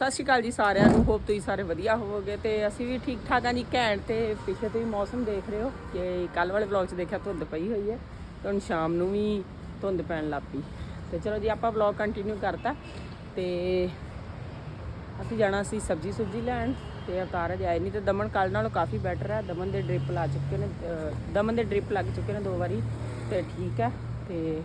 ਸਤਿ ਸ਼੍ਰੀ ਅਕਾਲ ਜੀ ਸਾਰਿਆਂ ਨੂੰ ਹੋਪ ਤੁਸੀਂ ਸਾਰੇ ਵਧੀਆ ਹੋਵੋਗੇ ਤੇ ਅਸੀਂ ਵੀ ਠੀਕ ਠਾਕ ਆ ਜੀ ਘੈਂਟ ਤੇ ਪਿੱਛੇ ਤੁਸੀਂ ਮੌਸਮ ਦੇਖ ਰਹੇ ਹੋ ਕਿ ਕੱਲ ਵਾਲੇ ਵਲੌਗ 'ਚ ਦੇਖਿਆ ਧੁੰਦ ਪਈ ਹੋਈ ਹੈ ਤੇ ਹੁਣ ਸ਼ਾਮ ਨੂੰ ਵੀ ਧੁੰਦ ਪੈਣ ਲੱਗ ਪਈ। ਤੇ ਚਲੋ ਜੀ ਆਪਾਂ ਵਲੌਗ ਕੰਟੀਨਿਊ ਕਰਤਾ ਤੇ ਅਸੀਂ ਜਾਣਾ ਸੀ ਸਬਜੀ ਸੁਬਜੀ ਲੈਣ ਤੇ ਅਵਤਾਰ ਅਜੇ ਆਏ ਨਹੀਂ ਤੇ ਦਮਨ ਕੱਲ ਨਾਲੋਂ ਕਾਫੀ ਬੈਟਰ ਹੈ। ਦਮਨ ਦੇ ਡ੍ਰਿਪ ਲਾ ਚੁੱਕੇ ਨੇ ਦਮਨ ਦੇ ਡ੍ਰਿਪ ਲੱਗ ਚੁੱਕੇ ਨੇ ਦੋ ਵਾਰੀ ਤੇ ਠੀਕ ਹੈ ਤੇ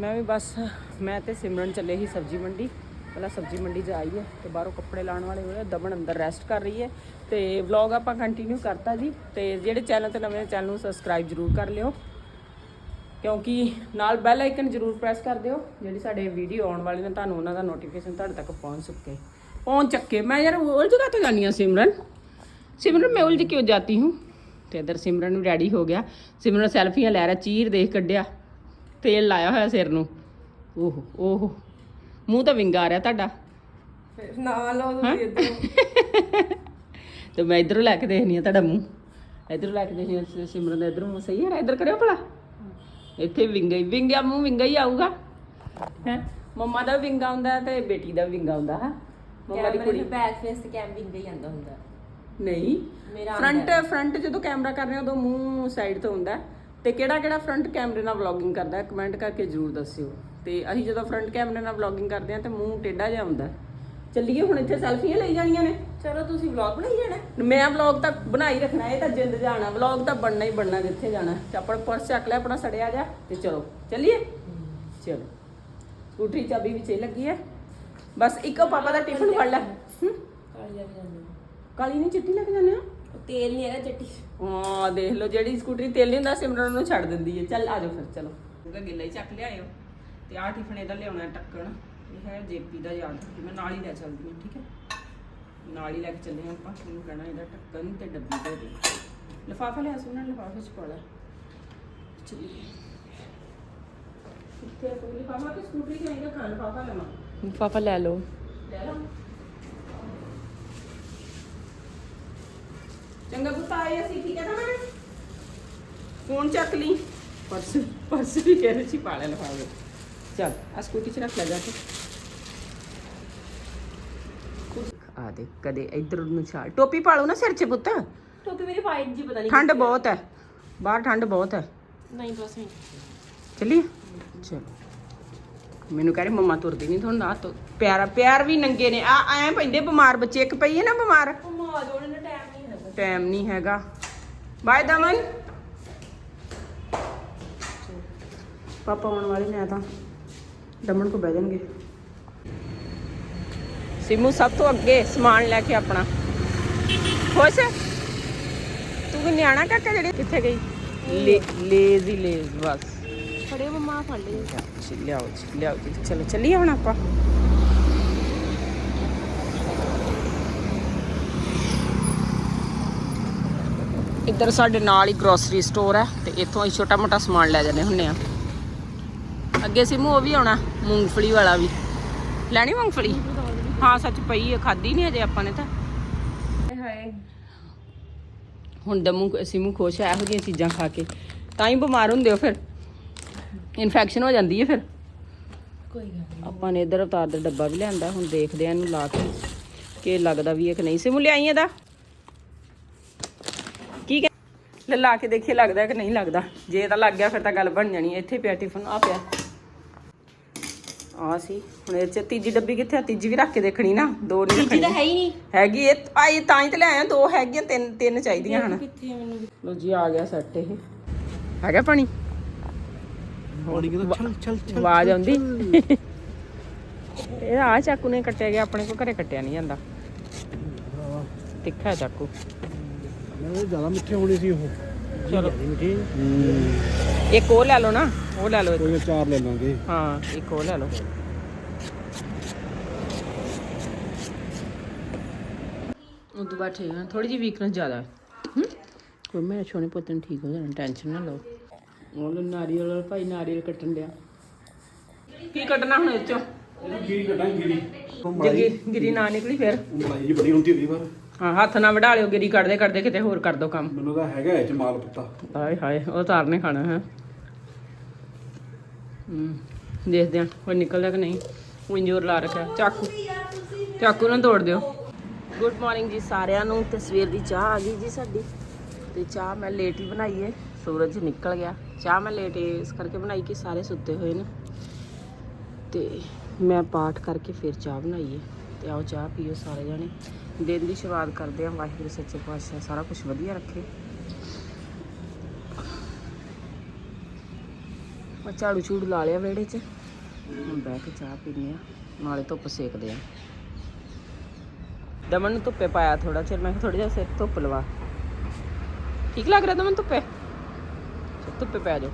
ਮੈਂ ਵੀ ਬਸ, ਮੈਂ ਤੇ ਸਿਮਰਨ ਚੱਲੇ ਹੀ ਸਬਜੀ ਮੰਡੀ ਪਹਿਲਾਂ ਸਬਜੀ ਮੰਡੀ 'ਚ ਆਈ ਹੈ ਤੇ ਬਾਹਰੋਂ ਕੱਪੜੇ ਲਾਉਣ ਵਾਲੇ ਹੋਏ ਆ। ਦਮਨ ਅੰਦਰ ਰੈਸਟ ਕਰ ਰਹੀ ਹੈ ਤੇ ਵਲੌਗ ਆਪਾਂ ਕੰਟੀਨਿਊ ਕਰਤਾ ਜੀ ਤੇ ਜਿਹੜੇ ਚੈਨਲ ਤੇ ਨਵੇਂ ਚੈਨਲ ਨੂੰ ਸਬਸਕ੍ਰਾਈਬ ਜਰੂਰ ਕਰ ਲਿਓ। ਕਿਉਂਕਿ ਨਾਲ ਬੈਲ ਆਈਕਨ ਜਰੂਰ ਪ੍ਰੈਸ ਕਰ ਦਿਓ, ਜਿਹੜੀ ਸਾਡੇ ਵੀਡੀਓ ਆਉਣ ਵਾਲੇ ਨੇ, ਤੁਹਾਨੂੰ ਉਹਨਾਂ ਦਾ ਨੋਟੀਫਿਕੇਸ਼ਨ ਤੁਹਾਡੇ ਤੱਕ ਪਹੁੰਚ ਸਕੇ ਪਹੁੰਚ ਚੱਕੇ। ਮੈਂ ਯਾਰ ਉਲਝ ਕਾ ਤੋਂ ਜਾਨੀ ਆ ਸਿਮਰਨ? ਸਿਮਰਨ, ਮੈਂ ਉਲਝ ਕਿਉਂ ਜਾਤੀ ਹੂੰ? ਤੇ ਇਧਰ ਸਿਮਰਨ ਨੂੰ ਰੈਡੀ ਹੋ ਗਿਆ। ਸਿਮਰਨ ਸੈਲਫੀਆਂ ਲੈ ਰਿਹਾ, ਚੀਰ ਦੇਖ ਕੱਢਿਆ। ਤੇਲ ਲਾਇਆ ਹੋਇਆ ਸਿਰ ਨੂੰ। ਓਹੋ ਓਹੋ। ਮੂੰਹ ਤਾਂ ਵਿੰਗਾ ਆ ਰਿਹਾ ਤੁਹਾਡਾ ਨਾ ਲਓ ਤੁਸੀਂ ਇੱਧਰ। ਤੇ ਮੈਂ ਇਧਰੋਂ ਲੈ ਕੇ ਦੇਖਣੀ ਆ ਤੁਹਾਡਾ ਮੂੰਹ। ਇਧਰੋਂ ਲੈ ਕੇ ਦੇਖਣੀ ਆ ਸਿਮਰਨ ਦਾ ਇਧਰੋਂ ਮੂੰਹ ਸਹੀ ਹੈ ਇਧਰ ਕਰਿਓ ਭਲਾ। ਇੱਥੇ ਵਿੰਗਾ ਹੀ ਵਿੰਗਾ ਮੂੰਹ ਵਿੰਗਾ ਹੀ ਆਊਗਾ। ਹੈ? ਮੰਮਾ ਦਾ ਵੀ ਵਿੰਗਾ ਹੁੰਦਾ ਤੇ ਬੇਟੀ ਦਾ ਵੀ ਵਿੰਗਾ ਹੁੰਦਾ ਹੈ? ਮੰਮਾ ਦੀ ਕੁੜੀ। ਬੈਕ ਫੇਸ ਤੇ ਕੈਂਪਿੰਗ ਤੇ ਜਾਂਦਾ ਹੁੰਦਾ। ਨਹੀਂ। ਮੇਰਾ ਫਰੰਟ ਫਰੰਟ ਜਦੋਂ ਕੈਮਰਾ ਕਰ ਰਹੇ ਹੋ ਉਦੋਂ ਮੂੰਹ ਸਾਈਡ ਤੇ ਹੁੰਦਾ ਹੈ। ਤੇ ਕਿਹੜਾ ਕਿਹੜਾ ਫਰੰਟ ਕੈਮਰੇ ਨਾਲ ਵਲੌਗਿੰਗ ਕਰਦਾ ਹੈ? ਕਮੈਂਟ ਕਰਕੇ ਜਰੂਰ ਦੱਸਿਓ। ਤੇ ਅਸੀਂ ਜਦੋਂ ਫਰੰਟ ਕੈਮਰੇ ਨਾਲ ਵਲੌਗਿੰਗ ਕਰਦੇ ਹਾਂ ਤੇ ਮੂੰਹ ਟੇਢਾ ਜਿਹਾ ਹੁੰਦਾ। ਚੱਲੀਏ ਹੁਣ ਇੱਥੇ ਸੈਲਫੀਆਂ ਲਈ ਜਾਣੀਆਂ ਨੇ। ਚਲੋ ਤੁਸੀਂ ਵਲੌਗ ਬਣਾਈ ਜਾਣਾ। ਮੈਂ ਵਲੌਗ ਤਾਂ ਬਣਾਈ ਰੱਖਣਾ ਇਹ ਤਾਂ ਜਿੰਦ ਜਾਣਾ। ਵਲੌਗ ਤਾਂ ਬਣਨਾ ਹੀ ਬਣਨਾ ਜਿੱਥੇ ਜਾਣਾ। ਆਪਣਾ ਪਰਸ ਚੱਕ ਲਿਆ ਆਪਣਾ ਸੜਿਆ ਜਾ ਤੇ ਚਲੋ ਚੱਲੀਏ? ਚਲੋ। ਸਕੂਟਰੀ ਚਾਬੀ ਵਿੱਚ ਲੱਗੀ ਹੈ। ਬਸ ਇੱਕੋ ਪਾਪਾ ਦਾ ਟਿਫਨ ਫੜ ਲੈ? ਕਾਲੀ ਨਹੀਂ ਚਿੱਟੀ ਲੱਗ ਜਾਂਦੇ ਆ ਤੇਲ ਨਹੀਂ ਹੈਗਾ ਚੱਟੀ। ਹਾਂ ਦੇਖ ਲਓ ਜਿਹੜੀ ਸਕੂਟਰੀ ਤੇਲ ਨਹੀਂ ਹੁੰਦਾ ਸਿਮਰਨ ਨੂੰ ਛੱਡ ਦਿੰਦੀ ਹੈ। ਚੱਲ ਆ ਜਾਓ ਫਿਰ ਚਲੋ। ਉਹਦਾ ਗਿੱਲਾ ਹੀ ਚੱਕ ਲਿਆਇਓ। ਤੇ ਆਹ ਟਿਫਨ ਇਹਦਾ ਲਿਆਉਣਾ ਟੱਕਣ ਇਹ ਹੈ ਜੇਪੀ ਦਾ ਯਾਦ ਰੱਖੀ ਮੈਂ ਨਾਲ ਹੀ ਲੈ ਚੱਲਦੀ ਹਾਂ ਠੀਕ ਹੈ? ਨਾਲ ਹੀ ਲੈ ਕੇ ਚੱਲੇ ਆਪਾਂ ਇਹਨੂੰ ਕਹਿਣਾ ਇਹਦਾ ਟੱਕਣ ਤੇ ਡੱਬੀ ਦੇ ਦੇ ਲਿਫਾਫਾ ਲਿਆ ਸੁਣਾ ਲਿਫਾਫੇ ਚ ਪਾ ਲੈ। ਚੱਲੀਏ। ਕਿੱਥੇ ਆ ਕੋਈ ਲਿਫਾਫਾ ਸਕੂਟਰੀ ਖਾਣ ਲੈ ਲਓ। ਲੈ ਲਓ ਚੰਗਾ ਪੁੱਤ ਆਏ ਅਸੀਂ ਠੀਕ ਹੈ ਨਾ ਮੈਂ? ਫੋਨ ਚੱਕ ਲਈ। ਪਰਸ ਪਰਸ ਵੀ ਕਹਿੰਦੇ ਸੀ ਪਾ ਲੈ ਚੱਲ ਆ ਸਕੂਟੀ ਚ ਰੱਖ ਲੈ ਜਾ ਕੇ। ਆ ਦੇ ਕਦੇ ਇੱਧਰ ਨੂੰ ਛਾਲ। ਟੋਪੀ ਪਾ ਲਓ ਨਾ ਸਿਰ 'ਚ ਪੁੱਤ। ਟੋਪੀ ਮੇਰੀ ਵਾਈਟ ਜੀ ਪਤਾ ਨਹੀਂ ਠੰਡ ਬਹੁਤ ਹੈ। ਬਾਹਰ ਠੰਡ ਬਹੁਤ ਹੈ। ਨਹੀਂ ਬਸ ਨਹੀਂ। ਚੱਲੀਏ? ਚਲੋ। ਮੈਨੂੰ ਕਹ ਰਹੇ ਮੰਮਾ ਤੁਰਦੀ ਨਹੀਂ ਤੁਹਾਨੂੰ ਨਾ ਤੋ ਪਿਆਰਾ ਪਿਆਰ ਵੀ ਨੰਗੇ ਨੇ। ਆ ਐ ਪੈਂਦੇ ਬਿਮਾਰ ਬੱਚੇ ਇੱਕ ਪਈ ਹੈ ਨਾ ਬਿਮਾਰ? ਟਾਈਮ ਨਹੀਂ ਹੈਗਾ। ਟਾਈਮ ਨਹੀਂ ਹੈਗਾ। ਬਾਏ ਦਮਨ। ਪਾਪਾ ਆਉਣ ਵਾਲੇ ਨੇ ਆ ਤਾਂ। ਦਮਨ ਕੋ ਬਹਿ ਜਾਣਗੇ। ਸਿਮੂ ਸਭ ਤੋਂ ਅੱਗੇ ਸਮਾਨ ਲੈ ਕੇ ਆਪਣਾ। ਖੁਸ਼? ਤੂੰ ਕਿ ਨਿਆਣਾ ਕਾਕਾ ਜਿਹੜੀ ਕਿੱਥੇ ਗਈ? ਲੇਜ਼ ਲੇਜ਼ ਬਸ। ਫੜੇ ਮਮਾ ਫੜ ਲਈ ਲਿਆਓ ਜੀ ਲਿਆਓ ਜੀ। ਚਲੋ ਚੱਲੀਏ ਹੁਣ ਆਪਾਂ। ਇੱਧਰ ਸਾਡੇ ਨਾਲ ਹੀ ਗਰੋਸਰੀ ਸਟੋਰ ਹੈ ਤੇ ਇੱਥੋਂ ਅਸੀਂ ਛੋਟਾ ਮੋਟਾ ਸਮਾਨ ਲੈ ਜਾਂਦੇ ਹੁੰਨੇ ਆ ਅੱਗੇ ਸਿਮੂ ਉਹ ਵੀ ਆਉਣਾ ਮੂੰਗਫਲੀ ਵਾਲਾ ਵੀ। ਲੈਣੀ ਮੂੰਗਫਲੀ? ਹਾਂ ਸੱਚ ਪਈ ਹੈ ਖਾਦੀ ਨਹੀਂ ਅਜੇ ਆਪਾਂ ਨੇ ਤਾਂ। ਹਾਏ ਹੁਣ ਦਮੂ ਸਿਮੂ ਖੁਸ਼ ਹੈ ਇਹੋ ਜਿਹੀਆਂ ਚੀਜ਼ਾਂ ਖਾ ਕੇ। ਤਾਂ ਹੀ ਬਿਮਾਰ ਹੁੰਦੇ ਹੋ ਫਿਰ। ਇਨਫੈਕਸ਼ਨ ਹੋ ਜਾਂਦੀ ਹੈ ਫਿਰ। ਕੋਈ ਗੱਲ ਆਪਾਂ ਨੇ ਇਧਰ ਅਵਤਾਰ ਦਾ ਡੱਬਾ ਵੀ ਲਿਆਂਦਾ ਹੁਣ ਦੇਖਦੇ ਆ ਇਹਨੂੰ ਲਾ ਕੇ ਕਿ ਲੱਗਦਾ ਵੀ ਹੈ ਕਿ ਨਹੀਂ। ਸਿਮੂ ਲਿਆਈ ਇਹਦਾ? ਕੀ ਲੈ ਲਾ ਕੇ ਦੇਖੀਏ ਲੱਗਦਾ ਕਿ ਨਹੀਂ ਲੱਗਦਾ। ਜੇ ਤਾਂ ਲੱਗ ਗਿਆ ਫਿਰ ਤਾਂ ਗੱਲ ਬਣ ਜਾਣੀ। ਇੱਥੇ ਪਿਆ ਟਿਫਨ ਆ ਪਿਆ। ਆ ਸੀ। ਹੁਣ ਇਹ ਚ ਤੀਜੀ ਡੱਬੀ ਕਿੱਥੇ ਆ? ਤੀਜੀ ਵੀ ਰੱਖ ਕੇ ਦੇਖਣੀ ਨਾ। ਦੋ ਨਹੀਂ ਨਹੀਂ ਤਾਂ ਰੱਖਣੀ। ਹੈ ਹੀ ਨਹੀਂ। ਹੈਗੀ ਇਹ। ਆਈ ਤਾਂ ਹੀ ਤੇ ਲੈ ਆਇਆ। ਦੋ ਹੈਗੀਆਂ ਤਿੰਨ ਤਿੰਨ ਚਾਹੀਦੀਆਂ ਹਨ। ਕਿੱਥੇ ਆ ਮੈਨੂੰ ਲੋ ਜੀ ਆ ਗਿਆ ਸੈੱਟ ਇਹ। ਆ ਗਿਆ ਪਾਣੀ? ਪਾਣੀ ਕਿਦਾ ਛਲ ਛਲ ਛਲ ਆਵਾਜ਼ ਆਉਂਦੀ? ਇਹ ਆ ਚਾਕੂ ਨੇ ਕੱਟਿਆ ਗਿਆ। ਆਪਣੇ ਕੋ ਘਰੇ ਕੱਟਿਆ ਨਹੀਂ ਜਾਂਦਾ। ਤਿੱਖਾ ਚਾਕੂ। ਮੈਂ ਜ਼ਿਆਦਾ ਮਿੱਠੇ ਹੋਣੇ ਸੀ ਉਹ। ਚਲੋ। ਮਿੱਠੇ ਇੱਕ ਉਹ ਲੈ ਲਓ ਨਾ ਉਹ ਲੈ ਲਓ। ਕੋਈ ਚਾਰ ਲੈ ਲਾਂਗੇ। ਹਾਂ ਇੱਕ ਉਹ ਲੈ ਲਓ। ਉਹ ਤੋਂ ਬਾਅਦ ਠੀਕ ਹੈ ਥੋੜੀ ਜਿਹੀ ਵੀਕਨੈਸ ਜ਼ਿਆਦਾ। ਹੈ? ਕੋਈ ਮੇਰੇ ਛੋਨੇ ਪੁੱਤ ਨੂੰ ਠੀਕ ਹੋ ਜਾਣਾ ਟੈਨਸ਼ਨ ਨਾ ਲਓ। ਉਹ ਨਾਰੀਅਲ ਵਾਲਾ ਭਾਈ ਨਾਰੀਅਲ ਕੱਟਣ ਡਿਆ। ਕੀ ਕੱਟਣਾ ਹੁਣ ਇਹ ਚੋਂ? ਗੀਰੀ ਕਟਾਂ ਗੀਰੀ। ਜੇ ਗਿਰੀ ਨਾ ਨਿਕਲੀ ਫਿਰ। ਮਲਾਈ ਜੀ ਬੜੀ ਹੁੰਦੀ ਹੁੰਦੀ ਪਰ। ਹਾਂ ਹੱਥ ਨਾ ਵਢਾ ਲਿਓ ਗਿਰੀ ਕੱਢਦੇ ਕੱਢਦੇ ਕਿਤੇ ਹੋਰ ਕਰ ਦੋ ਕੰਮ। ਮੈਨੂੰ ਤਾਂ ਹੈਗਾ ਇਹ ਚ ਮਾਲ ਪੱਤਾ। ਹਾਏ ਹਾਏ ਉਹ ਤਾਰ ਨੇ ਖਾਣਾ ਹੈ। ਹੂੰ ਦੇਖਦੇ ਆ ਕੋਈ ਨਿਕਲਦਾ ਕਿ ਨਹੀਂ। ਉਹ ਇੰਜੋਰ ਲਾ ਰੱਖਿਆ। ਚਾਕੂ ਚਾਕੂ ਨਾਲ ਤੋੜ ਦਿਓ। ਗੁੱਡ ਮਾਰਨਿੰਗ ਜੀ ਸਾਰਿਆਂ ਨੂੰ ਤੇ ਸਵੇਰ ਦੀ ਚਾਹ ਆ ਗਈ ਜੀ ਸਾਡੀ। ਤੇ ਚਾਹ ਮੈਂ ਲੇਟ ਹੀ ਬਣਾਈ ਏ ਸੂਰਜ ਨਿਕਲ ਗਿਆ। ਚਾਹ ਮੈਂ ਲੇਟ ਇਸ ਕਰਕੇ ਬਣਾਈ ਕਿ ਸਾਰੇ ਸੁੱਤੇ ਹੋਏ ਨੇ। ਤੇ ਮੈਂ ਪਾਠ ਕਰਕੇ ਫਿਰ ਚਾਹ ਬਣਾਈ ਏ। ਤੇ ਆਓ ਚਾਹ ਪੀਓ ਸਾਰੇ ਜਾਣੇ। ਦਿਨ ਦੀ ਸ਼ੁਰੂਆਤ ਕਰਦੇ ਹਾਂ ਵਾਹਿਗੁਰੂ ਸੱਚੇ ਪਾਤਸ਼ਾਹ ਸਾਰਾ ਕੁਝ ਵਧੀਆ ਰੱਖੇ। ਮੈਂ ਝਾੜੂ ਝੂੜੂ ਲਾ ਲਿਆ ਵਿਹੜੇ 'ਚ। ਹੁਣ ਬਹਿ ਕੇ ਚਾਹ ਪੀਂਦੇ ਆ ਨਾਲੇ ਧੁੱਪ ਸੇਕਦੇ ਆ। ਦਮਨ ਨੂੰ ਧੁੱਪੇ ਪਾਇਆ ਥੋੜਾ ਚਿਰ ਮੈਂ ਥੋੜਾ ਜਿਹਾ ਸਿਰ ਧੁੱਪ ਲਵਾ। ਠੀਕ ਲੱਗ ਰਿਹਾ ਦਮਨ ਧੁੱਪੇ? ਧੁੱਪੇ ਪੈ ਜਾਓ।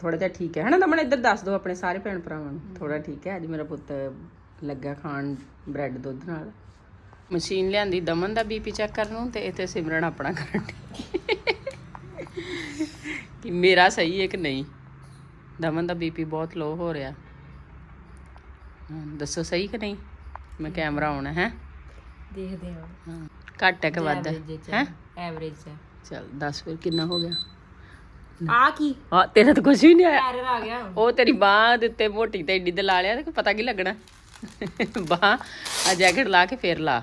ਥੋੜਾ ਜਿਹਾ ਠੀਕ ਹੈ। ਹਨਾ ਦਮਨ ਇੱਧਰ ਦੱਸ ਦਿਓ ਆਪਣੇ ਸਾਰੇ ਭੈਣ ਭਰਾਵਾਂ ਨੂੰ। ਥੋੜਾ ਠੀਕ ਹੈ ਅੱਜ ਮੇਰਾ ਪੁੱਤ ਲੱਗਾ ਖਾਣ ਬ੍ਰੈਡ ਦੁੱਧ ਨਾਲ। ਮਸ਼ੀਨ ਲਿਆਂਦੀ ਦਮਨ ਦਾ ਬੀਪੀ ਚੈੱਕ ਕਰਨ ਨੂੰ ਤੇ ਇੱਥੇ ਸਿਮਰਨ ਆਪਣਾ ਕਰਨ। ਕਿ ਮੇਰਾ ਸਹੀ ਹੈ ਕਿ ਨਹੀਂ? ਦਮਨ ਦਾ ਬੀਪੀ ਬਹੁਤ ਲੋ ਹੋ ਰਿਹਾ। ਦੱਸੋ ਸਹੀ ਕਿ ਨਹੀਂ? ਮੈਂ ਕੈਮਰਾ ਆਉਣਾ ਹੈ? ਦੇਖਦੇ ਹਾਂ। ਹਾਂ ਘੱਟ ਹੈ ਕਿ ਵੱਧ? ਹੈ ਹੈ? ਐਵਰੇਜ ਹੈ। ਚਲ ਦੱਸ ਫਿਰ ਕਿੰਨਾ ਹੋ ਗਿਆ? ਆ ਕੀ? ਹਾਂ ਤੇਰਾ ਤਾਂ ਕੁਝ ਵੀ ਨਹੀਂ ਆਇਆ। ਐਰਰ ਆ ਗਿਆ। ਉਹ ਤੇਰੀ ਬਾਹ ਦੇ ਉੱਤੇ ਮੋਟੀ ਤੇ ਏਡੀ ਤੇ ਲਾ ਲਿਆ ਤੇ ਪਤਾ ਕੀ ਲੱਗਣਾ? ਬਾਹ ਆ ਜੈਕਟ ਲਾ ਕੇ ਫੇਰ ਲਾ।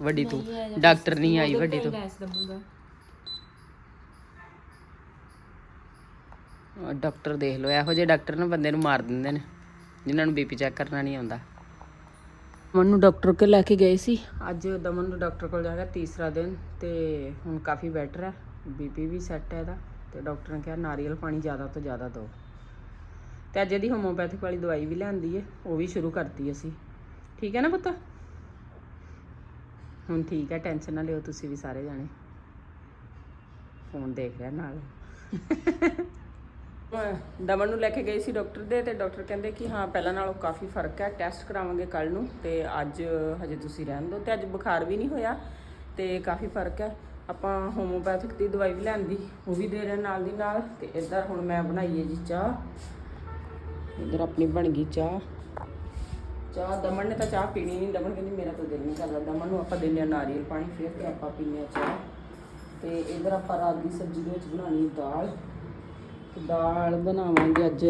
ਵੱਡੀ ਤੂੰ। ਡਾਕਟਰ ਨਹੀਂ ਆਈ ਵੱਡੀ ਤੂੰ। ਲੈਸ ਦਮੂਗਾ ਆਹ ਡਾਕਟਰ ਦੇਖ ਲਓ ਇਹੋ ਜਿਹੇ ਡਾਕਟਰ ਨਾ ਬੰਦੇ ਨੂੰ ਮਾਰ ਦਿੰਦੇ ਨੇ ਜਿਨ੍ਹਾਂ ਨੂੰ ਬੀਪੀ ਚੈੱਕ ਕਰਨਾ ਨਹੀਂ ਆਉਂਦਾ। ਦਮਨ ਨੂੰ ਡਾਕਟਰ ਕੋਲ ਲੈ ਕੇ ਗਏ ਸੀ। ਅੱਜ ਦਮਨ ਨੂੰ ਡਾਕਟਰ ਕੋਲ ਜਾ ਕੇ ਤੀਸਰਾ ਦਿਨ ਤੇ ਹੁਣ ਕਾਫੀ ਬੈਟਰ ਹੈ। ਬੀਪੀ ਵੀ ਸੈੱਟ ਹੈ ਇਹਦਾ ਤੇ ਡਾਕਟਰ ਨੇ ਕਿਹਾ ਨਾਰੀਅਲ ਪਾਣੀ ਜ਼ਿਆਦਾ ਤੋਂ ਜ਼ਿਆਦਾ ਦਿਓ। ਤੇ ਅੱਜ ਇਹਦੀ ਹੋਮੋਪੈਥਿਕ ਵਾਲੀ ਦਵਾਈ ਵੀ ਲਿਆਂਦੀ ਹੈ ਉਹ ਵੀ ਸ਼ੁਰੂ ਕਰਤੀ ਅਸੀਂ। ਠੀਕ ਹੈ ਨਾ ਪੁੱਤ? ਹੁਣ ਠੀਕ ਹੈ, ਟੈਨਸ਼ਨ ਨਾ ਲਿਓ ਤੁਸੀਂ ਵੀ ਸਾਰੇ ਜਾਣੇ। ਫੋਨ ਦੇਖ ਰਿਹਾ ਨਾਲ। ਦਮਨ ਨੂੰ ਲੈ ਕੇ ਗਏ ਸੀ ਡਾਕਟਰ ਦੇ ਤੇ ਡਾਕਟਰ ਕਹਿੰਦੇ ਕਿ ਹਾਂ, ਪਹਿਲਾਂ ਨਾਲੋਂ ਕਾਫੀ ਫ਼ਰਕ ਹੈ, ਟੈਸਟ ਕਰਾਵਾਂਗੇ ਕੱਲ ਨੂੰ ਤੇ ਅੱਜ ਹਜੇ ਤੁਸੀਂ ਰਹਿਣ ਦਿਓ ਤੇ ਅੱਜ ਬੁਖਾਰ ਵੀ ਨਹੀਂ ਹੋਇਆ ਤੇ ਕਾਫੀ ਫ਼ਰਕ ਹੈ। ਆਪਾਂ ਹੋਮੋਪੈਥਿਕ ਦੀ ਦਵਾਈ ਵੀ ਲੈਂਦੀ ਉਹ ਵੀ ਦੇ ਰਹੇ ਨਾਲ ਦੀ ਨਾਲ ਤੇ ਇੱਧਰ ਹੁਣ ਮੈਂ ਬਣਾਈਏ ਜੀ ਚਾਹ। ਇੱਧਰ ਆਪਣੀ ਬਣ ਗਈ ਚਾਹ। ਚਾਹ ਦਮਨ ਨੇ ਤਾਂ ਚਾਹ ਪੀਣੀ ਨਹੀਂ। ਦਮਨ ਕਹਿੰਦੀ ਮੇਰਾ ਤਾਂ ਦਿਲ ਨਹੀਂ ਕਰਦਾ। ਦਮਨ ਨੂੰ ਆਪਾਂ ਦਿੰਦੇ ਹਾਂ ਨਾਰੀਅਲ ਪਾਣੀ, ਫਿਰ ਤੇ ਆਪਾਂ ਪੀਂਦੇ ਹਾਂ ਚਾਹ। ਤੇ ਇੱਧਰ ਆਪਾਂ ਰਾਤ ਦੀ ਸਬਜ਼ੀ ਦੇ ਵਿੱਚ ਬਣਾਉਣੀ ਦਾਲ। ਦਾਲ ਬਣਾਵਾਂਗੇ ਅੱਜ।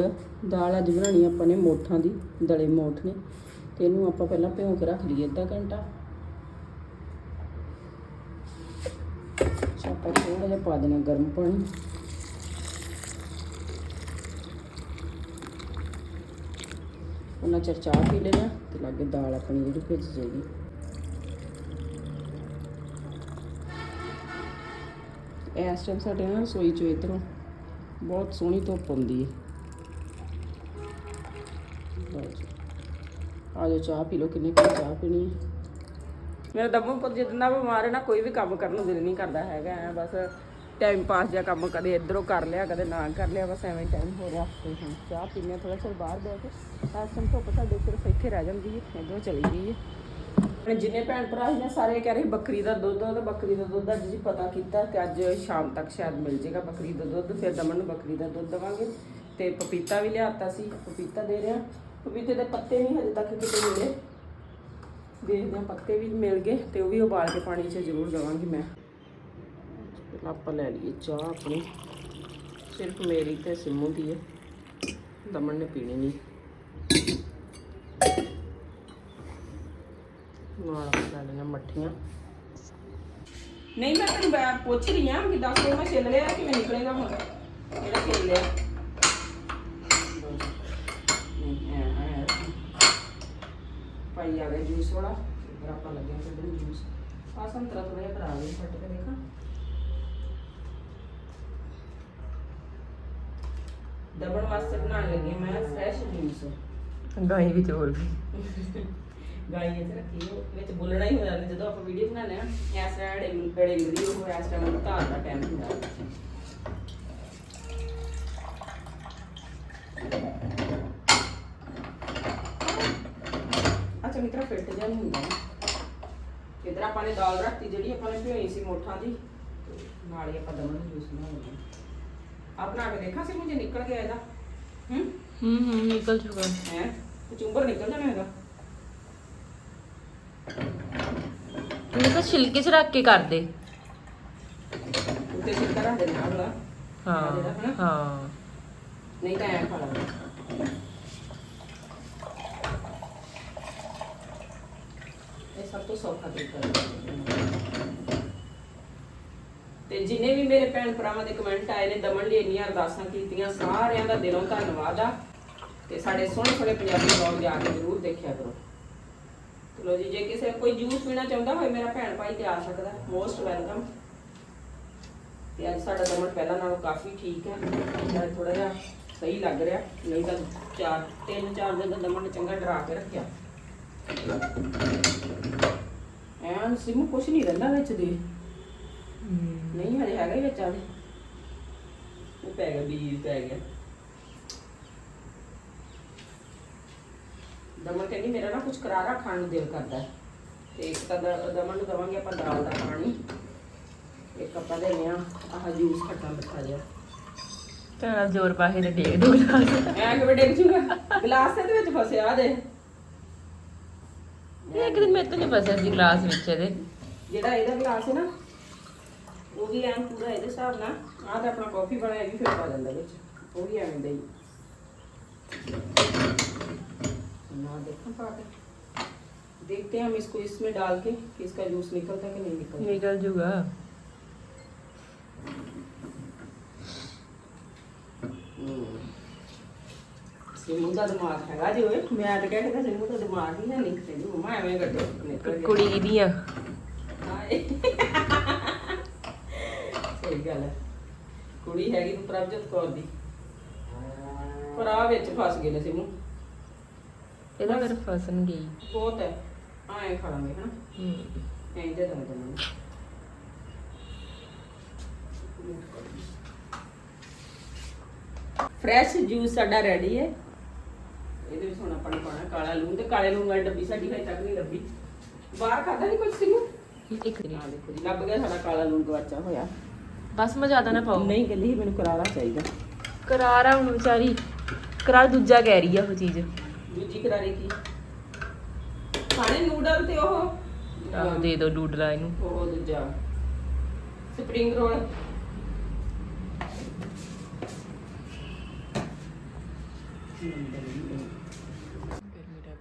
ਦਾਲ ਅੱਜ ਬਣਾਉਣੀ ਆਪਾਂ ਨੇ ਮੋਠਾਂ ਦੀ, ਦਲੇ ਮੋਠ ਨੇ। ਤੇ ਇਹਨੂੰ ਆਪਾਂ ਪਹਿਲਾਂ ਭਿਉਂ ਕੇ ਰੱਖ ਲਈਏ ਅੱਧਾ ਘੰਟਾ। ਆਪਾਂ ਥੋੜਾ ਜਿਹਾ ਪਾ ਦੇਣਾ ਗਰਮ ਪਾਣੀ। ਉਹਨਾਂ ਚਿਰ ਚਾਹ ਪੀ ਲੈਣਾ ਤੇ ਲਾਗੇ ਦਾਲ ਆਪਣੀ ਜਿਹੜੀ ਭਿੱਜ ਜਾਏਗੀ। ਇਸ ਟਾਈਮ ਸਾਡੇ ਨਾ ਰਸੋਈ ਚੋਂ ਇਧਰੋਂ ਬਹੁਤ ਸੋਹਣੀ ਧੁੱਪ ਆਉਂਦੀ ਹੈ। ਆ ਜਾਓ, ਚਾਹ ਪੀ ਲਓ, ਕਿੰਨੇ ਕੁ ਚਾਹ ਪੀਣੀ ਹੈ? ਮੇਰਾ ਦਮੂ ਪੁੱਤ ਜਿੰਨਾ ਬਿਮਾਰ ਹੈ ਨਾ, ਕੋਈ ਵੀ ਕੰਮ ਕਰਨ ਨੂੰ ਦਿਲ ਨਹੀਂ ਕਰਦਾ ਹੈਗਾ, ਐ ਬਸ ਟਾਈਮ ਪਾਸ ਜਾਂ ਕੰਮ ਕਦੇ ਇਧਰੋਂ ਕਰ ਲਿਆ, ਕਦੇ ਨਾ ਕਰ ਲਿਆ, ਬਸ ਐਵੇਂ ਟਾਈਮ ਹੋ ਰਿਹਾ। ਤੇ ਹੁਣ ਚਾਹ ਪੀਨੇ ਥੋੜਾ ਚਿਰ ਬਾਹਰ ਬਹਿ ਕੇ। ਇਸ ਟਾਈਮ ਧੁੱਪ ਸਾਡੇ ਸਿਰਫ ਇੱਥੇ ਰਹਿ ਜਾਂਦੀ ਹੈ, ਇਧਰੋਂ ਚਲੀ ਗਈ ਹੈ। ਆਪਣੇ ਜਿੰਨੇ ਭੈਣ ਭਰਾ ਸੀ ਨਾ, ਸਾਰੇ ਕਹਿ ਰਹੇ ਬੱਕਰੀ ਦਾ ਦੁੱਧ ਤੇ ਬੱਕਰੀ ਦਾ ਦੁੱਧ ਅੱਜ ਜੀ ਪਤਾ ਕੀਤਾ ਤੇ ਅੱਜ ਸ਼ਾਮ ਤੱਕ ਸ਼ਾਇਦ ਮਿਲ ਜਾਏਗਾ ਬੱਕਰੀ ਦਾ ਦੁੱਧ। ਫਿਰ ਦਮਨ ਨੂੰ ਬੱਕਰੀ ਦਾ ਦੁੱਧ ਦਵਾਂਗੇ। ਤੇ ਪਪੀਤਾ ਵੀ ਲਿਆਤਾ ਸੀ, ਪਪੀਤਾ ਦੇ ਰਿਹਾ। ਪਪੀਤੇ ਦੇ ਪੱਤੇ ਨਹੀਂ ਹਜੇ ਤੱਕ ਕਿਤੇ ਮਿਲੇ। ਦੇਖਦੇ ਹਾਂ, ਪੱਤੇ ਵੀ ਮਿਲ ਗਏ ਤੇ ਉਹ ਵੀ ਉਬਾਲ ਕੇ ਪਾਣੀ 'ਚ ਜ਼ਰੂਰ ਦਵਾਂਗੀ ਮੈਂ। ਪਹਿਲਾਂ ਆਪਾਂ ਲੈ ਲਈਏ ਚਾਹ ਆਪਣੀ। ਸਿਰਫ ਮੇਰੀ ਤੇ ਸਿੰਮੂ ਦੀ ਹੈ ਦਮਨ ਨੇ ਪੀਣੀ ਨਹੀਂ। ਨਾਲ ਲੈ ਲੈਣਾ ਮੱਠੀਆਂ। ਨਹੀਂ ਮੈਂ ਤੈਨੂੰ ਬੈ- ਪੁੱਛ ਰਹੀ ਹਾਂ ਕਿ ਦੱਸ ਦੇ ਮੈਂ ਛਿੱਲ ਲਿਆ ਕਿਵੇਂ ਨਿਕਲੇਗਾ ਹੁਣ? ਜਿਹੜਾ ਛਿੱਲ ਲਿਆ। ਭਾਈ ਆ ਗਿਆ ਜੂਸ ਵਾਲਾ। ਫਿਰ ਆਪਾਂ ਲੱਗਿਆ ਕੱਢਣ ਜੂਸ। ਆ ਸੰਤਰਾ ਥੋੜਾ ਜਿਹਾ ਕਰਾ ਲਈ ਫਟ ਕੇ ਦੇਖਾਂ। ਦਬਣ ਵਾਸਤੇ ਬਣਾਉਣ ਲੱਗੀ ਮੈਂ ਫਰੈਸ਼ ਜੂਸ ਗਾਈ ਵਿੱਚ ਹੋਰ ਵੀ। ਗਾਈ ਇੱਥੇ ਰੱਖੀ ਹੋ ਵਿੱਚ ਬੋਲਣਾ ਹੀ ਹੋ ਜਾਂਦਾ ਜਦੋਂ ਆਪਾਂ ਵੀਡੀਓ ਬਣਾਉਂਦੇ ਆ ਇਸ ਤਰ੍ਹਾਂ ਡੇ ਬੜੇ ਵੀਡੀਓ ਹੋ ਇਸ ਟਾਈਮ ਧਾਰ ਦਾ ਟਾਈਮ ਹੁੰਦਾ। ਅੱਛਾ ਮਿੱਤਰਾ ਫਿੱਟ ਜਿਹਾ ਨਹੀਂ ਹੁੰਦਾ। ਇਧਰ ਆਪਾਂ ਨੇ ਦਾਲ ਰੱਖਤੀ ਜਿਹੜੀ ਆਪਾਂ ਨੇ ਭਿਓਈ ਸੀ ਮੋਠਾਂ ਦੀ ਨਾਲ ਹੀ ਆਪਾਂ ਦਮਨ ਜੂਸ ਬਣਾਉਂਦੇ ਆ ਬਣਾ ਕੇ ਦੇਖਾਂ ਸੀ ਮੁਝੇ ਨਿਕਲ ਗਿਆ ਇਹਦਾ ਹੂੰ ਹੂੰ ਹੂੰ ਨਿਕਲ ਚੁੱਕਾ ਹੈ ਚੁੰਬਰ ਨਿਕਲ ਜਾਣਾ ਹੈਗਾ ਇਹ ਤਾਂ ਛਿਲਕੇ ਚ ਰੱਖ ਕੇ ਕਰ ਦੇ ਉੱਤੇ ਸਿੱਧਾ ਰੱਖ ਦੇਣਾ ਅਗਲਾ ਹਾਂ ਹਾਂ ਨਹੀਂ ਤਾਂ ਐਂ ਖਾ ਲਾਂਗੇ ਇਹ ਸਭ ਤੋਂ ਸੌਖਾ ਤਰੀਕਾ ਹੈ ਤੇ ਜਿਨੇ ਵੀ ਮੇਰੇ ਭੈਣ ਭਰਾਵਾਂ ਦੇ ਕਮੈਂਟ ਆਏ ਨੇ, ਦਮਨ ਲਈ ਇੰਨੀਆਂ ਅਰਦਾਸਾਂ ਕੀਤੀਆਂ, ਸਾਰਿਆਂ ਦਾ ਦਿਲੋਂ ਧੰਨਵਾਦ ਆ। ਤੇ ਸਾਡੇ ਸੋਹਣੇ ਸੋਹਣੇ ਪੰਜਾਬੀ ਵਲੌਗ ਜਾ ਕੇ ਜ਼ਰੂਰ ਦੇਖਿਆ ਕਰੋ। ਚਲੋ ਜੀ, ਜੇ ਕਿਸੇ ਕੋਈ ਜੂਸ ਪੀਣਾ ਚਾਹੁੰਦਾ ਹੋਵੇ, ਮੇਰਾ ਭੈਣ ਭਾਈ ਤੇ ਆ ਸਕਦਾ ਮੋਸਟ ਵੈਲਕਮ ਤੇ ਅੱਜ ਸਾਡਾ ਦਮਨ ਪਹਿਲਾਂ ਨਾਲੋਂ ਕਾਫੀ ਠੀਕ ਹੈ। ਸ਼ਾਇਦ ਥੋੜਾ ਜਿਹਾ ਸਹੀ ਲੱਗ ਰਿਹਾ, ਨਹੀਂ ਤਾਂ ਚਾਰ, ਤਿੰਨ, ਚਾਰ ਦਿਨ ਦਾ ਦਮਨ ਨੇ ਚੰਗਾ ਡਰਾ ਕੇ ਰੱਖਿਆ। ਐਨ ਸਿਮ, ਕੁਛ ਨਹੀਂ ਰਹਿੰਦਾ ਵਿੱਚ ਦੇ। ਨਹੀਂ ਹਜੇ ਹੈਗਾ ਹੀ ਵਿੱਚ ਆਲੇ ਉਹ ਪੈ ਗਿਆ ਬੀਜ ਪੈ ਗਿਆ। ਦਮਨ ਕਹਿੰਦੀ ਮੇਰਾ ਨਾ ਕੁਝ ਕਰਾਰਾ ਖਾਣ ਨੂੰ ਦਿਲ ਕਰਦਾ ਹੈ। ਤੇ ਇੱਕ ਤਾਂ ਦ- ਦਮਨ ਨੂੰ ਦਵਾਂਗੇ ਆਪਾਂ ਦਾਲ ਦਾ ਪਾਣੀ। ਇੱਕ ਆਪਾਂ ਦੇਣੇ ਆ ਆਹ ਜੂਸ ਖੱਟਾ ਮਿੱਠਾ ਜਿਹਾ। ਤੇਰਾ ਜ਼ੋਰ ਪਾਹੇ ਦੇ ਡੇਗ ਦੋ ਗਲਾਸ। ਐ ਕਿਵੇਂ ਡਿੱਗ ਜੂਗਾ? ਗਲਾਸ ਇਹਦੇ ਵਿੱਚ ਫਸਿਆ ਆ ਦੇ ਇਹ ਇੱਕ ਦਿਨ ਮੇਰੇ ਤੋਂ ਨਹੀਂ ਫਸਿਆ ਸੀ ਗਲਾਸ ਵਿੱਚ ਇਹਦੇ। ਜਿਹੜਾ ਇਹਦਾ ਗਲਾਸ ਹੈ ਨਾ ਉਹ ਵੀ ਐਂ ਪੂਰਾ ਇਹਦੇ ਹਿਸਾਬ ਨਾਲ ਆਹ ਤਾਂ ਆਪਣਾ ਕਾਫੀ ਵਾਲਾ ਇਹ ਵੀ ਫਿਰ ਪਾ ਦਿੰਦਾ ਵਿੱਚ ਉਹ ਵੀ ਐਵੇਂ ਦਾ ਹੀ ना देखो पाके देखते हैं हम इसको इसमें डाल के कि इसका जूस निकलता है कि नहीं निकलता ਨਿਕਲ ਜੂਗਾ ਸਿਮੂ ਦਾ ਦਿਮਾਗ ਹੈਗਾ ਜੀ ਓਏ ਮੈਂ ਤਾਂ ਕਹਿੰਦਾ ਸਿਮੂ ਦਾ ਦਿਮਾਗ ਹੀ ਹੈ ਨਹੀਂ ਤੇ ਮਮਾ ਐਵੇਂ ਕੱਢੋ ਨਿਕਲ ਗਿਆ ਕੁੜੀ ਦੀਆਂ ਹਾਏ। ਗੱਲ ਹੈ। ਕੁੜੀ ਹੈਗੀ ਤੂੰ ਪ੍ਰਭਜੋਤ ਕੌਰ ਦੀ। ਪਰ ਆ ਵਿੱਚ ਫਸ ਗਏ ਨੇ ਸਿਮੂ। ਇਹਦਾ ਫਿਰ ਫਸਣ ਗਈ ਬਹੁਤ ਹੈ। ਆਏ ਖੜਾਂਗੇ ਹਨਾ? ਹੂੰ। ਐਂ ਦੇ ਦਮ ਫਰੈਸ਼ ਜੂਸ ਸਾਡਾ ਰੈਡੀ ਹੈ। ਇਹਦੇ ਵਿੱਚ ਹੁਣ ਆਪਾਂ ਨੇ ਪਾਣਾ ਕਾਲਾ ਲੂਣ ਤੇ ਕਾਲੇ ਲੂਣ ਵਾਲੀ ਡੱਬੀ ਸਾਡੀ ਹਜੇ ਤੱਕ ਨਹੀਂ ਲੱਭੀ। ਬਾਹਰ ਖਾਦਾ ਨਹੀਂ ਕੁਝ ਸਿਮੂ? ਇੱਕ ਦਿਨ ਆ ਦੇਖੋ ਜੀ ਲੱਭ ਗਿਆ ਸਾਡਾ ਕਾਲਾ ਲੂਣ ਗਵਾਚਾ ਹੋਇਆ। ਬਸ ਮੈਂ ਜ਼ਿਆਦਾ ਨਾ ਪਾਉ ਨਹੀਂ ਗੱਲੀ ਹੀ ਮੈਨੂੰ ਕਰਾਰਾ ਚਾਹੀਦਾ। ਕਰਾਰਾ ਹੁਣ ਵਿਚਾਰੀ ਕਰਾਰ ਦੂਜਾ ਕਹਿ ਰਹੀ ਆ ਉਹ ਚੀਜ਼। ਦੂਜੀ ਕਰਾਰੇ ਕੀ? ਖਾਣੇ ਨੂਡਲ ਤੇ ਉਹ? ਆਹ ਦੇ ਦੋ ਡੂਡਲਾ ਇਹਨੂੰ। ਉਹ ਦੂਜਾ। Spring roll.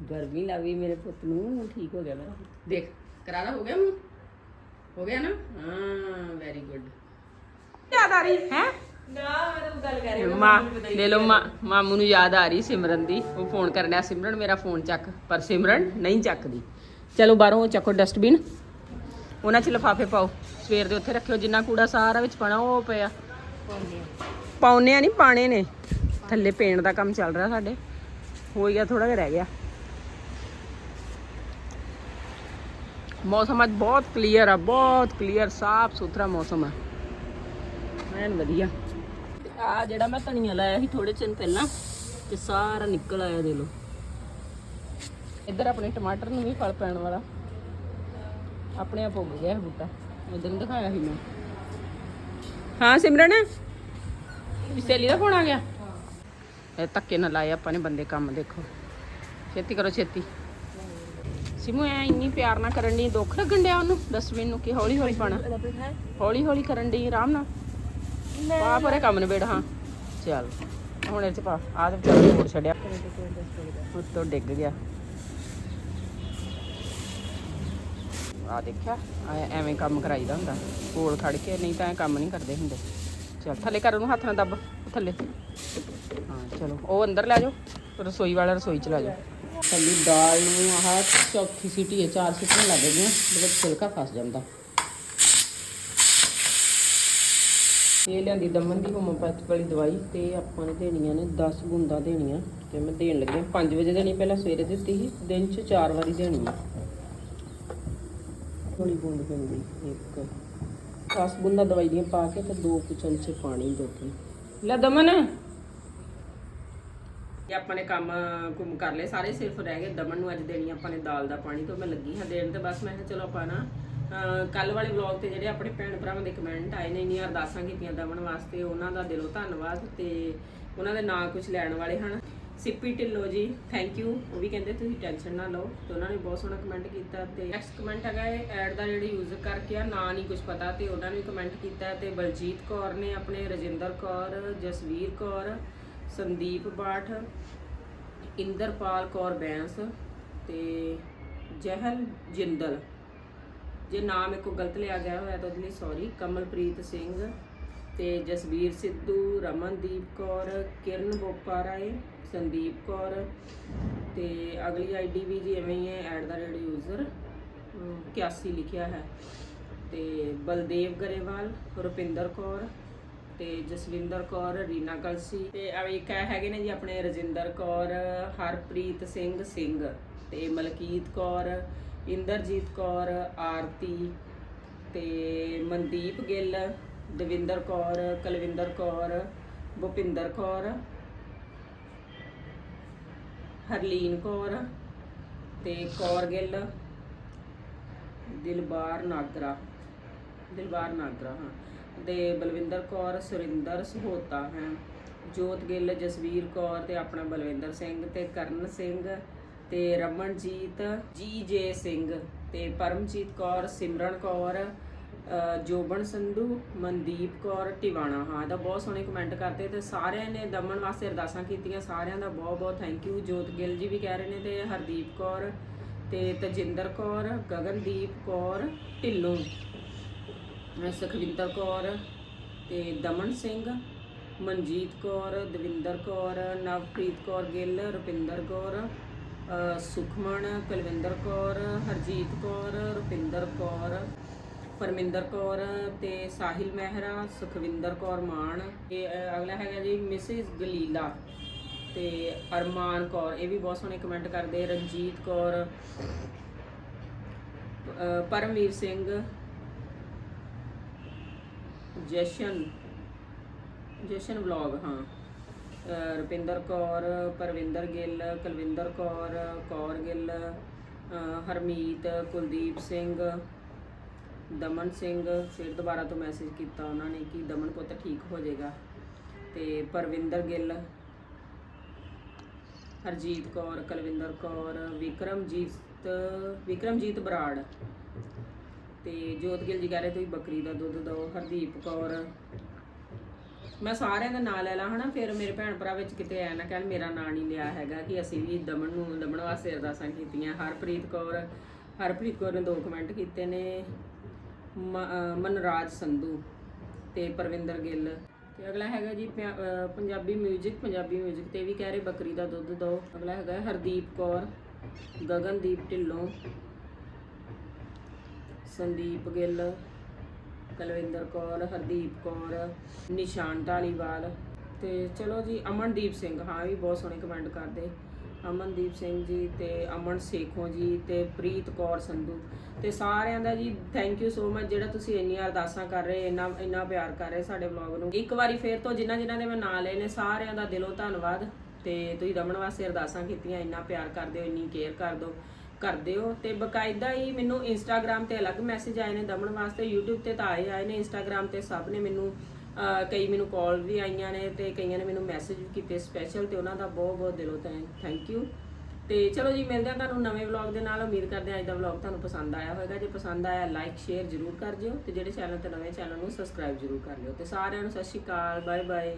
ਗਰਮੀ ਲੱਗੀ ਮੇਰੇ ਪੁੱਤ ਨੂੰ ਠੀਕ ਹੋ ਗਿਆ ਮੇਰਾ। ਦੇਖ ਕਰਾਰਾ ਹੋ ਗਿਆ ਮੂੰਹ ਹੋ ਗਿਆ ਨਾ? ਹਾਂ ਵੈਰੀ ਗੁੱਡ ਯਾਦ ਆ ਰਹੀ ਹੈ? ਨਾ ਮੈਂ ਤਾਂ ਗੱਲ ਕਰ ਰਹੀ ਮਾਂ ਲੈ ਲਓ ਮਾਂ ਮਾਮੂ ਨੂੰ ਯਾਦ ਆ ਰਹੀ ਸਿਮਰਨ ਦੀ। ਉਹ ਫੋਨ ਕਰਨਿਆ ਸਿਮਰਨ ਮੇਰਾ ਫੋਨ ਚੱਕ। ਪਰ ਸਿਮਰਨ ਨਹੀਂ ਚੱਕਦੀ। ਚਲੋ ਬਾਹਰੋਂ ਚੱਕੋ ਡਸਟਬਿਨ। ਉਹਨਾਂ 'ਚ ਲਿਫਾਫੇ ਪਾਓ। ਸਵੇਰ ਦੇ ਉੱਥੇ ਰੱਖਿਓ ਜਿੰਨਾ ਕੂੜਾ ਸਾਰਾ ਵਿੱਚ ਪਾਣਾ ਉਹ ਪਿਆ। ਪਾਉਨੇ ਆ। ਨਹੀਂ ਪਾਣੇ ਨੇ। ਥੱਲੇ ਪੇਂਟ ਦਾ ਕੰਮ ਚੱਲ ਰਿਹਾ ਸਾਡੇ। ਹੋ ਗਿਆ ਥੋੜਾ ਜਿਹਾ ਰਹਿ ਗਿਆ। ਮੌਸਮ ਅੱਜ ਬਹੁਤ ਕਲੀਅਰ ਆ ਬਹੁਤ ਕਲੀਅਰ ਸਾਫ਼ ਸੁਥਰਾ ਮੌਸਮ ਆ। ਐਨ ਵਧੀਆ। ਆ ਜਿਹੜਾ ਮੈਂ ਧਨੀਆ ਲਾਇਆ ਸੀ ਥੋੜੇ ਚਿਰ ਪਹਿਲਾਂ ਤੇ ਸਾਰਾ ਨਿਕਲ ਆਇਆ ਦੇ ਲੋ ਇੱਧਰ ਆਪਣੇ ਟਮਾਟਰ ਨੂੰ ਵੀ ਫਲ ਪੈਣ ਵਾਲਾ। ਆਪਣੇ ਆਪ ਉੱਗ ਗਿਆ ਇਹ ਬੂਟਾ। ਉਧਰ ਦਿਖਾਇਆ ਸੀ ਮੈਂ। ਹਾਂ, ਸਿਮਰਨ? ਸਹੇਲੀ ਦਾ ਫੋਨ ਆ ਗਿਆ? ਇਹ ਧੱਕੇ ਨਾਲ ਲਾਏ ਆਪਾਂ ਨੇ ਬੰਦੇ ਕੰਮ, ਦੇਖੋ। ਛੇਤੀ ਕਰੋ ਛੇਤੀ। ਸਿਮੂ, ਐ ਇੰਨੀ ਪਿਆਰ ਨਾਲ ਕਰਨ ਦੀ ਦੁੱਖ ਲੱਗਣ ਡਿਆ ਉਹਨੂੰ? ਡਸਟਬਿਨ ਨੂੰ ਕਿ ਹੌਲੀ ਹੌਲੀ ਪਾਣਾ ਹੌਲੀ ਹੌਲੀ ਕਰਨ ਦੀ ਆਰਾਮ ਨਾਲ। ਪਾ ਪਰੇ ਕੰਮ ਨਿਬੇੜ ਹਾਂ। ਚੱਲ ਹੁਣ ਇਹ ਚ ਪਾ। ਆਹ ਤੇ ਵਿਚਾਰਾ ਛੋੜ ਛੱਡਿਆ। ਉੱਤੋਂ ਡਿੱਗ ਗਿਆ। ਆ ਦੇਖਿਆ ਐ- ਐਵੇਂ ਕੰਮ ਕਰਾਈਦਾ ਹੁੰਦਾ। ਕੋਲ ਖੜ ਕੇ ਨਹੀਂ ਤਾਂ ਐ ਕੰਮ ਨਹੀਂ ਕਰਦੇ ਹੁੰਦੇ। ਚੱਲ ਥੱਲੇ ਕਰ ਉਹਨੂੰ ਹੱਥ ਨਾਲ ਦੱਬ ਥੱਲੇ। ਹਾਂ ਚਲੋ ਉਹ ਅੰਦਰ ਲੈ ਜਾਓ ਰਸੋਈ ਵਾਲਾ ਰਸੋਈ ਚ ਲੈ ਜਾਓ। ਥੱਲੀ ਦਾਲ ਨੂੰ ਆਹ ਚੌਥੀ ਸੀਟੀ ਹੈ ਚਾਰ ਸੀਟੀਆਂ ਲੱਗ ਗਈਆਂ ਉਹਦੇ ਵਿੱਚ ਛਿਲਕਾ ਫਸ ਜਾਂਦਾ। ਇਹ ਲਿਆਂਦੀ ਦਮਨ ਦੀ ਹੋਮੋਪੈਥਿਕ ਵਾਲੀ ਦਵਾਈ ਤੇ ਆਪਾਂ ਨੇ ਦੇਣੀਆਂ ਨੇ 10 ਬੂੰਦਾਂ ਦੇਣੀਆਂ ਤੇ ਮੈਂ ਦੇਣ ਲੱਗੀ 5 ਵਜੇ ਦੇਣੀ ਪਹਿਲਾਂ ਸਵੇਰੇ ਦਿੱਤੀ ਸੀ, ਦਿਨ 'ਚ 4 ਵਾਰੀ ਦੇਣੀ ਹੈ ਥੋੜੀ ਬੂੰਦ ਪੈਂਦੀ, ਇੱਕ। 10 ਬੂੰਦਾਂ ਦਵਾਈ ਦੀਆਂ ਪਾ ਕੇ ਤੇ ਦੋ ਕੁ ਚਮਚੇ ਪਾਣੀ ਦੋ ਕੇ। ਲੈ ਦਮਨ। ਇਹ ਆਪਾਂ ਨੇ ਕੰਮ, ਕੁਮ ਕਰ ਲਏ ਸਾਰੇ, ਸਿਰਫ ਰਹਿ ਗਏ। ਦਮਨ ਨੂੰ ਅੱਜ ਦੇਣੀ ਆਪਾਂ ਨੇ ਦਾਲ ਦਾ ਪਾਣੀ, ਤੋਂ ਮੈਂ ਲੱਗੀ ਹਾਂ ਦੇਣ ਤੇ ਬਸ ਮੈਂ ਕਿਹਾ ਚਲੋ ਆਪਾਂ ਨਾ ਕੱਲ ਵਾਲੇ ਵਲੌਗ ਤੇ ਜਿਹੜੇ ਆਪਣੇ ਭੈਣ ਭਰਾਵਾਂ ਦੇ ਕਮੈਂਟ ਆਏ ਨੇ, ਇੰਨੀਆਂ ਅਰਦਾਸਾਂ ਕੀਤੀਆਂ ਦਮਨ ਵਾਸਤੇ, ਉਹਨਾਂ ਦਾ ਦਿਲੋਂ ਧੰਨਵਾਦ ਤੇ ਉਹਨਾਂ ਦੇ ਨਾਂ ਕੁਝ ਲੈਣ ਵਾਲੇ ਹਨ। ਸਿੱਪੀ ਢਿੱਲੋਂ ਜੀ ਥੈਂਕ ਯੂ ਉਹ ਵੀ ਕਹਿੰਦੇ ਤੁਸੀਂ ਟੈਨਸ਼ਨ ਨਾ ਲਓ, ਤੇ ਉਹਨਾਂ ਨੇ ਬਹੁਤ ਸੋਹਣਾ ਕਮੈਂਟ ਕੀਤਾ ਤੇ ਨੈਕਸਟ ਕਮੈਂਟ ਹੈਗਾ ਇਹ ਐਡ ਦਾ ਜਿਹੜੀ ਯੂਜ਼ਰ ਕਰਕੇ ਆ, ਨਾਂ ਨਹੀਂ ਕੁਝ ਪਤਾ ਤੇ ਉਹਨਾਂ ਨੇ ਵੀ ਕਮੈਂਟ ਕੀਤਾ ਤੇ ਬਲਜੀਤ ਕੌਰ ਨੇ ਆਪਣੇ, ਰਜਿੰਦਰ ਕੌਰ, ਜਸਵੀਰ ਕੌਰ, ਸੰਦੀਪ ਬਾਠ, ਇੰਦਰਪਾਲ ਕੌਰ ਬੈਂਸ ਤੇ ਜਹਲ ਜਿੰਦਲ। ਜੇ ਨਾਮ ਇੱਕੋ ਗਲਤ ਲਿਆ ਗਿਆ ਹੋਇਆ ਤਾਂ ਉਹਦੇ ਲਈ ਸੌਰੀ ਕਮਲਪ੍ਰੀਤ ਸਿੰਘ ਤੇ ਜਸਵੀਰ ਸਿੱਧੂ, ਰਮਨਦੀਪ ਕੌਰ, ਕਿਰਨ ਬੋਪਾਰਾਏ, ਸੰਦੀਪ ਕੌਰ ਤੇ ਅਗਲੀ ਆਈਡੀ ਵੀ ਜੀ ਐਵੇਂ ਹੀ ਹੈ @the ਯੂਜ਼ਰ 81 ਲਿਖਿਆ ਹੈ। ਤੇ ਬਲਦੇਵ ਗਰੇਵਾਲ, ਰੁਪਿੰਦਰ ਕੌਰ ਤੇ ਜਸਵਿੰਦਰ ਕੌਰ, ਰੀਨਾ ਕਲਸੀ ਤੇ ਆ ਇੱਕ ਹੈਗੇ ਨੇ ਜੀ ਆਪਣੇ ਰਜਿੰਦਰ ਕੌਰ, ਹਰਪ੍ਰੀਤ ਸਿੰਘ ਸਿੰਘ ਤੇ ਮਲਕੀਤ ਕੌਰ ਇੰਦਰਜੀਤ ਕੌਰ, ਆਰਤੀ ਤੇ ਮਨਦੀਪ ਗਿੱਲ, ਦਵਿੰਦਰ ਕੌਰ, ਕੁਲਵਿੰਦਰ ਕੌਰ, ਭੁਪਿੰਦਰ ਕੌਰ, ਹਰਲੀਨ ਕੌਰ ਤੇ ਕੌਰ ਗਿੱਲ, ਦਿਲਬਾਰ ਨਾਗਰਾ ਦਿਲਬਾਰ ਨਾਗਰਾ, ਹਾਂ। ਤੇ ਬਲਵਿੰਦਰ ਕੌਰ, ਸੁਰਿੰਦਰ ਸਹੋਤਾ, ਹੈ। ਜੋਤ ਗਿੱਲ, ਜਸਵੀਰ ਕੌਰ ਤੇ ਆਪਣਾ ਬਲਵਿੰਦਰ ਸਿੰਘ ਤੇ ਕਰਨ ਸਿੰਘ ਤੇ ਰਮਨਜੀਤ, ਜੀ ਜੇ ਸਿੰਘ ਤੇ ਪਰਮਜੀਤ ਕੌਰ, ਸਿਮਰਨ ਕੌਰ ਜੋਬਨ ਸੰਧੂ, ਮਨਦੀਪ ਕੌਰ, ਟਿਵਾਣਾ। ਹਾਂ ਇਹਦਾ ਬਹੁਤ ਸੋਹਣੇ ਕਮੈਂਟ ਕਰਦੇ ਤੇ ਸਾਰਿਆਂ ਨੇ ਦਮਨ ਵਾਸਤੇ ਅਰਦਾਸਾਂ ਕੀਤੀਆਂ। ਸਾਰਿਆਂ ਦਾ ਬਹੁਤ ਬਹੁਤ ਥੈਂਕ ਯੂ ਜੋਤ ਗਿੱਲ ਜੀ ਵੀ ਕਹਿ ਰਹੇ ਨੇ ਤੇ ਹਰਦੀਪ ਕੌਰ ਤੇ ਤਜਿੰਦਰ ਕੌਰ, ਗਗਨਦੀਪ ਕੌਰ, ਢਿੱਲੋਂ ਸੁਖਵਿੰਦਰ ਕੌਰ ਤੇ ਦਮਨ ਸਿੰਘ, ਮਨਜੀਤ ਕੌਰ, ਦਵਿੰਦਰ ਕੌਰ, ਨਵਪ੍ਰੀਤ ਕੌਰ ਗਿੱਲ, ਰੁਪਿੰਦਰ ਕੌਰ ਸੁਖਮਨ, ਕੁਲਵਿੰਦਰ ਕੌਰ, ਹਰਜੀਤ ਕੌਰ, ਰੁਪਿੰਦਰ ਕੌਰ, ਪਰਮਿੰਦਰ ਕੌਰ ਤੇ ਸਾਹਿਲ ਮਹਿਰਾ, ਸੁਖਵਿੰਦਰ ਕੌਰ ਮਾਨ। ਤੇ ਅਗਲਾ ਹੈਗਾ ਜੀ ਮਿਸਿਸ ਗਲੀਲਾ ਤੇ ਅਰਮਾਨ ਕੌਰ। ਇਹ ਵੀ ਬਹੁਤ ਸੋਹਣੇ ਕਮੈਂਟ ਕਰਦੇ। ਰਣਜੀਤ ਕੌਰ ਪਰਮਵੀਰ ਸਿੰਘ, ਜਸ਼ਨ ਜਸ਼ਨ ਵਲੌਗ, ਹਾਂ। ਰੁਪਿੰਦਰ ਕੌਰ, ਪਰਵਿੰਦਰ ਗਿੱਲ, ਕੁਲਵਿੰਦਰ ਕੌਰ ਕੌਰ ਗਿੱਲ ਹਰਮੀਤ, ਕੁਲਦੀਪ ਸਿੰਘ, ਦਮਨ ਸਿੰਘ। ਫਿਰ ਦੁਬਾਰਾ ਤੋਂ ਮੈਸੇਜ ਕੀਤਾ ਉਹਨਾਂ ਨੇ ਕਿ ਦਮਨ ਪੁੱਤ ਠੀਕ ਹੋ ਜਾਏਗਾ। ਤੇ ਪਰਵਿੰਦਰ ਗਿੱਲ, ਹਰਜੀਤ ਕੌਰ, ਕੁਲਵਿੰਦਰ ਕੌਰ, ਵਿਕਰਮਜੀਤ ਵਿਕਰਮਜੀਤ ਬਰਾੜ। ਤੇ ਜੋਤ ਗਿੱਲ ਜੀ ਕਹਿ ਰਹੇ ਤੁਸੀਂ ਬੱਕਰੀ ਦਾ ਦੁੱਧ ਦਿਓ, ਹਰਦੀਪ ਕੌਰ ਮੈਂ ਸਾਰਿਆਂ ਦਾ ਨਾਂ ਲੈ ਲਾ ਹਨਾ ਫਿਰ ਮੇਰੇ ਭੈਣ ਭਰਾ ਵਿੱਚ ਕਿਤੇ ਐ ਨਾ ਕਹਿਣ ਮੇਰਾ ਨਾਂ ਨਹੀਂ ਲਿਆ ਹੈਗਾ ਕਿ ਅਸੀਂ ਵੀ ਦਮਨ ਨੂੰ ਦਮਨ ਵਾਸਤੇ ਅਰਦਾਸਾਂ ਕੀਤੀਆਂ ਹਰਪ੍ਰੀਤ ਕੌਰ ਹਰਪ੍ਰੀਤ ਕੌਰ ਨੇ ਦੋ ਕਮੈਂਟ ਕੀਤੇ ਨੇ ਮ- ਅਹ ਮਨਰਾਜ ਸੰਧੂ ਤੇ ਪਰਵਿੰਦਰ ਗਿੱਲ ਤੇ ਅਗਲਾ ਹੈਗਾ ਜੀ ਪਿਆ- ਅਹ ਪੰਜਾਬੀ 뮤직 ਪੰਜਾਬੀ 뮤직 ਤੇ ਵੀ ਕਹਿ ਰਹੇ ਬੱਕਰੀ ਦਾ ਦੁੱਧ ਦਿਓ ਅਗਲਾ ਹੈਗਾ ਹਰਦੀਪ ਕੌਰ ਗਗਨਦੀਪ ਢਿੱਲੋਂ ਸੰਦੀਪ ਗਿੱਲ ਕੁਲਵਿੰਦਰ ਕੌਰ, ਹਰਦੀਪ ਕੌਰ, ਨਿਸ਼ਾਨ ਢਾਲੀਵਾਲ ਤੇ ਚਲੋ ਜੀ, ਅਮਨਦੀਪ ਸਿੰਘ, ਹਾਂ ਵੀ ਬਹੁਤ ਸੋਹਣੇ ਕਮੈਂਟ ਕਰਦੇ। ਅਮਨਦੀਪ ਸਿੰਘ ਜੀ ਤੇ ਅਮਨ ਸੇਖੋਂ ਜੀ ਤੇ ਪ੍ਰੀਤ ਕੌਰ ਸੰਧੂ ਤੇ ਸਾਰਿਆਂ ਦਾ ਜੀ ਥੈਂਕ ਯੂ ਸੋ ਮਚ ਜਿਹੜਾ ਤੁਸੀਂ ਇੰਨੀਆਂ ਅਰਦਾਸਾਂ ਕਰ ਰਹੇ, ਇੰਨਾ ਇੰਨਾ ਪਿਆਰ ਕਰ ਰਹੇ ਸਾਡੇ ਵਲੌਗ ਨੂੰ। ਇੱਕ ਵਾਰੀ ਫੇਰ ਤੋਂ ਜਿਨ੍ਹਾਂ ਜਿਨ੍ਹਾਂ ਦੇ ਮੈਂ ਨਾਂ ਲਏ ਨੇ, ਸਾਰਿਆਂ ਦਾ ਦਿਲੋਂ ਧੰਨਵਾਦ ਤੇ ਤੁਸੀਂ ਦਮਨ ਵਾਸਤੇ ਅਰਦਾਸਾਂ ਕੀਤੀਆਂ, ਇੰਨਾ ਪਿਆਰ ਕਰਦੇ ਹੋ, ਇੰਨੀ ਕੇਅਰ ਕਰ ਹੋ ਕਰ ਦਿਓ ਤੇ ਬਕਾਇਦਾ ਹੀ ਮੈਨੂੰ ਇੰਸਟਾਗ੍ਰam ਤੇ ਅਲੱਗ ਮੈਸੇਜ ਆਏ ਨੇ ਦਮਨ ਵਾਸਤੇ, YouTube ਤੇ ਤਾਂ ਆਏ ਆਏ ਨੇ ਇੰਸਟਾਗ੍ਰam ਤੇ ਸਭ ਨੇ ਮੈਨੂੰ ਕਈ ਮੈਨੂੰ ਕਾਲ ਵੀ ਆਈਆਂ ਨੇ ਤੇ ਕਈਆਂ ਨੇ ਮੈਨੂੰ ਮੈਸੇਜ ਵੀ ਕੀਤੇ ਸਪੈਸ਼ਲ ਤੇ ਉਹਨਾਂ ਦਾ ਬਹੁਤ ਬਹੁਤ ਦਿਲੋਂ ਥੈਂਕ ਯੂ ਤੇ ਚਲੋ ਜੀ, ਮਿਲਦੇ ਹਾਂ ਤੁਹਾਨੂੰ ਨਵੇਂ ਵਲੌਗ ਦੇ ਨਾਲ, ਉਮੀਦ ਕਰਦੇ ਹਾਂ ਅੱਜ ਦਾ ਵਲੌਗ ਤੁਹਾਨੂੰ ਪਸੰਦ ਆਇਆ ਹੋਵੇਗਾ ਜੇ ਪਸੰਦ ਆਇਆ ਲਾਈਕ ਸ਼ੇਅਰ ਜ਼ਰੂਰ ਕਰ ਦਿਓ ਤੇ ਜਿਹੜੇ ਚੈਨਲ ਤੇ ਨਵੇਂ ਚੈਨਲ ਨੂੰ ਸਬਸਕ੍ਰਾਈਬ ਜ਼ਰੂਰ ਕਰ ਲਿਓ। ਤੇ ਸਾਰਿਆਂ ਨੂੰ ਸਤਿ ਸ਼੍ਰੀ ਅਕਾਲ ਬਾਏ ਬਾਏ